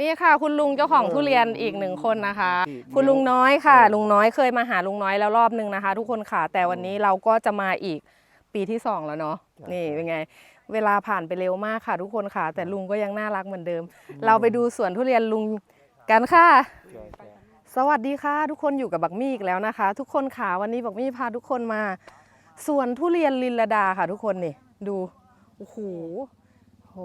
นี่ค่ะคุณลุงเจ้าของทุเรียนอีกหนึ่งคนนะคะ คุณลุงน้อยค่ะ ลุงน้อยเคยมาหาลุงน้อยแล้วรอบหนึ่งนะคะ ทุกคนค่ะ แต่วันนี้เราก็จะมาอีกปีที่สองแล้วเนาะนี่เป็นไง เวลาผ่านไปเร็วมากค่ะ ทุกคนค่ะ แต่ลุงก็ยังน่ารักเหมือนเดิม เราไปดูสวนทุเรียนลุงกันค่ะ สวัสดีค่ะ ทุกคนอยู่กับบักมี่อีกแล้วนะคะ ทุกคนค่ะวันนี้บักมี่พาทุกคนมาสวนทุเรียนลินลดาค่ะ ทุกคนนี่ดูโอ้โห โห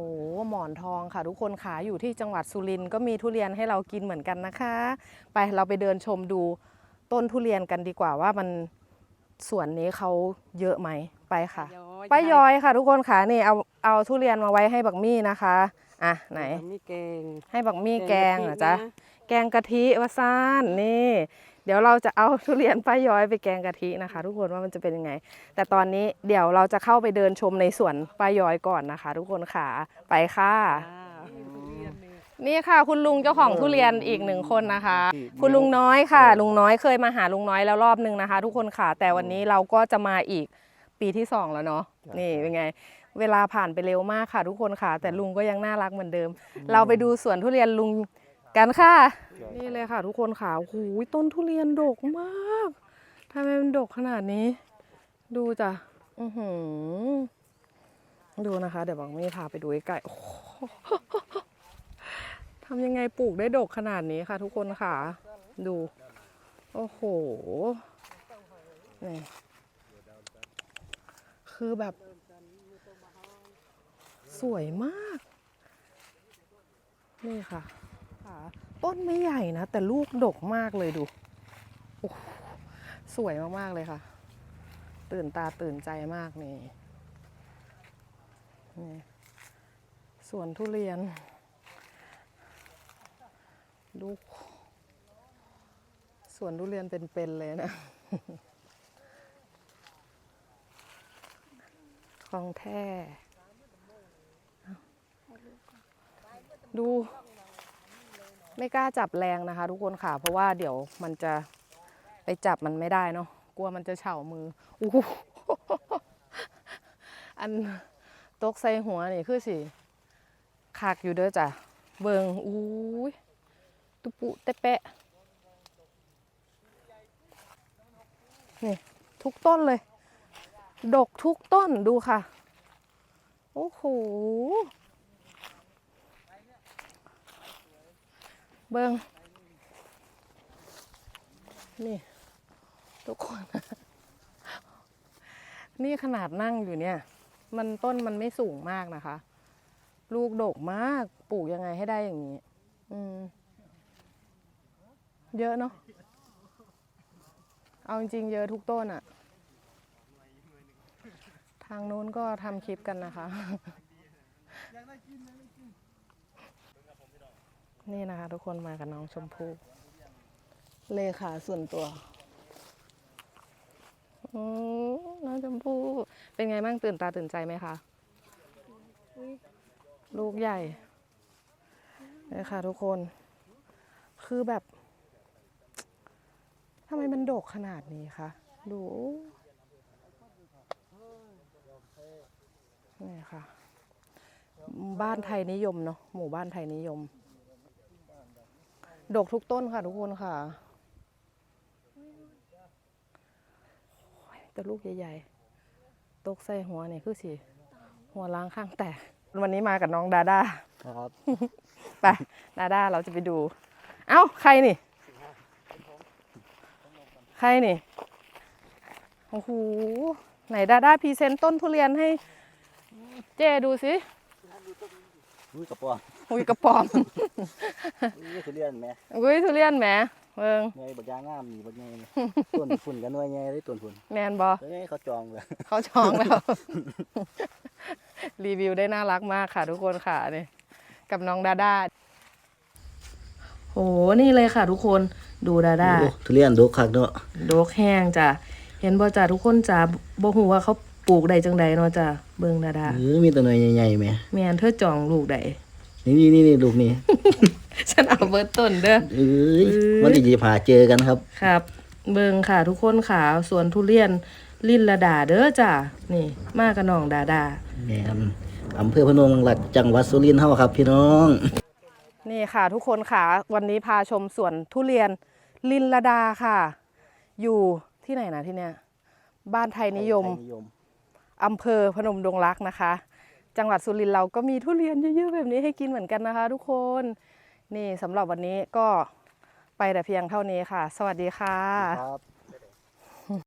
หมอนทองค่ะ ทุกคนค่ะอยู่ที่จังหวัดสุรินทร์ก็มีทุเรียนให้เรากินเหมือนกันนะคะ ไปเราไปเดินชมดูต้นทุเรียนกันดีกว่าว่ามันสวนนี้เขาเยอะไหมไปค่ะป้ายอยค่ะ ทุกคนค่ะนี่เอาเอาทุเรียนมาไว้ให้บักมี่นะคะอะไหนมีแกงให้บักมี่แกงเหรอะจ๊ะแกงกะทิวาซานนี่ เดี๋ยวเราจะเอาทุเรียนป้าย้อยไปแกงกะทินะคะ ทุกคนว่ามันจะเป็นยังไง แต่ตอนนี้เดี๋ยวเราจะเข้าไปเดินชมในสวนป้าย้อยก่อนนะคะ ทุกคนค่ะไปค่ะ นี่ค่ะคุณลุงเจ้าของทุเรียนอีกหนึ่งคนนะคะ คุณลุงน้อยค่ะ ลุงน้อยเคยมาหาลุงน้อยแล้วรอบหนึ่งนะคะ ทุกคนค่ะ แต่วันนี้เราก็จะมาอีกปีที่สองแล้วเนาะนี่เป็นไงเวลาผ่านไปเร็วมากค่ะ ทุกคนค่ะ แต่ลุงก็ยังน่ารักเหมือนเดิม เราไปดูสวนทุเรียนลุง กันค่ะ นี่เลยค่ะทุกคนค่ะโอ้โหต้นทุเรียนดกมากทำไมมันดกขนาดนี้ ดูจ้ะอือหือดูนะคะ เดี๋ยวบอกไม่พาไปดูใกล้ๆโอ้โหทำยังไงปลูกได้ดกขนาดนี้ค่ะ ทุกคนค่ะ ดู โอ้โหนี่คือแบบ สวยมาก นี่ค่ะ ค่ะต้นไม่ใหญ่นะ แต่ลูกดกมากเลยดูสวยมาก ๆ เลยค่ะ ตื่นตาตื่นใจมากนี่นี่สวนทุเรียนดูสวนทุเรียนเป็นๆเลยนะของแท้ดู ไม่กล้าจับแรงนะคะ ทุกคนค่ะ เพราะว่าเดี๋ยวมันจะไปจับมันไม่ได้เนาะกลัวมันจะเฉามืออู้อันตกใส่หัวนี่คือสิขากอยู่เด้อจ้ะเบิงอู้ยตุปุเตะเปะนี่ทุกต้นเลย ดกทุกต้นดูค่ะ โอ้โห เบิงนี่ทุกคน นี่ขนาดนั่งอยู่เนี่ย มันต้นมันไม่สูงมากนะคะ ลูกดกมากปลูกยังไงให้ได้อย่างนี้ อืม เยอะเนาะเอาจริงเยอะทุกต้นอะทางนู้นก็ทำคลิปกันนะคะ นี่นะคะ ทุกคนมากับน้องชมพู่เลขาส่วนตัวอน้องชมพู่เป็นไงบ้างตื่นตาตื่นใจไหมคะลูกใหญ่เลยค่ะ ทุกคน คือแบบทำไมมันโดกขนาดนี้คะดูนี่ค่ะ บ้านไทยนิยมเนาะหมู่บ้านไทยนิยม ดกทุกต้นค่ะทุกคนค่ะโอ้ยแต่ลูกใหญ่ๆ ตกใส่หัวเนี่ยคือสิ หัวล้างข้างแตก วันนี้มากับน้องดาด้าครับไปดาด้าเราจะไปดู เอ้า ใครนี่ ใครนี่ โอ้โห ไหนดาด้าพรีเซนต์ต้นทุเรียนให้เจดูสิ อุ้ยกระป๋องหุยกระป๋อมอุ้ยทุเรียนแหม่อุ้ยทุเรียนแหมเบิงไงบักยางงามนี่บักไงนี่ต้นฝุ่นกันหน่วยไงได้ต้นฝุ่นแมนบอแล้วไงเขาจองเลยเขาจองแล้ว รีวิวได้น่ารักมากค่ะทุกคนค่ะนี่กับน้องดาด้าโหนี่เลยค่ะทุกคนดูดาด้าโอ้ทุเรียนดกคักเนาะโดกแห้งจ้ะเห็นบ่จ้ะทุกคนจ้ะบ่ฮู้ว่าเขา ปลูกได้จังใดเนาะจ้ะเบิ่งดาด้าเออมีแต่หน่วยใหญ่ๆแหม่แม่นเธอจองลูกใดนี่นี่นี่นี่ลูกนี่ ฉันเอาเบิดต้นเด้อเอ้ยวันที่จะพาเจอกันครับครับ เบิ่งค่ะทุกคนค่ะสวนทุเรียนลินละดาเด้อจ้ะนี่ มากับน้องดาดาแหม่อำเภอพนมรัฐจังหวัดสุรินทร์เฮาครับ พี่น้อง นี่ค่ะ ทุกคนค่ะ วันนี้พาชมสวนทุเรียนลินลดาค่ะ อยู่ที่ไหนนะที่เนี้ยบ้านไทยนิยมไทนิยม อำเภอพนมดงรักนะคะ จังหวัดสุรินทร์เราก็มีทุเรียนเยอะๆแบบนี้ให้กินเหมือนกันนะคะ ทุกคนนี่สำหรับวันนี้ก็ไปแต่เพียงเท่านี้ค่ะ สวัสดีค่ะครับ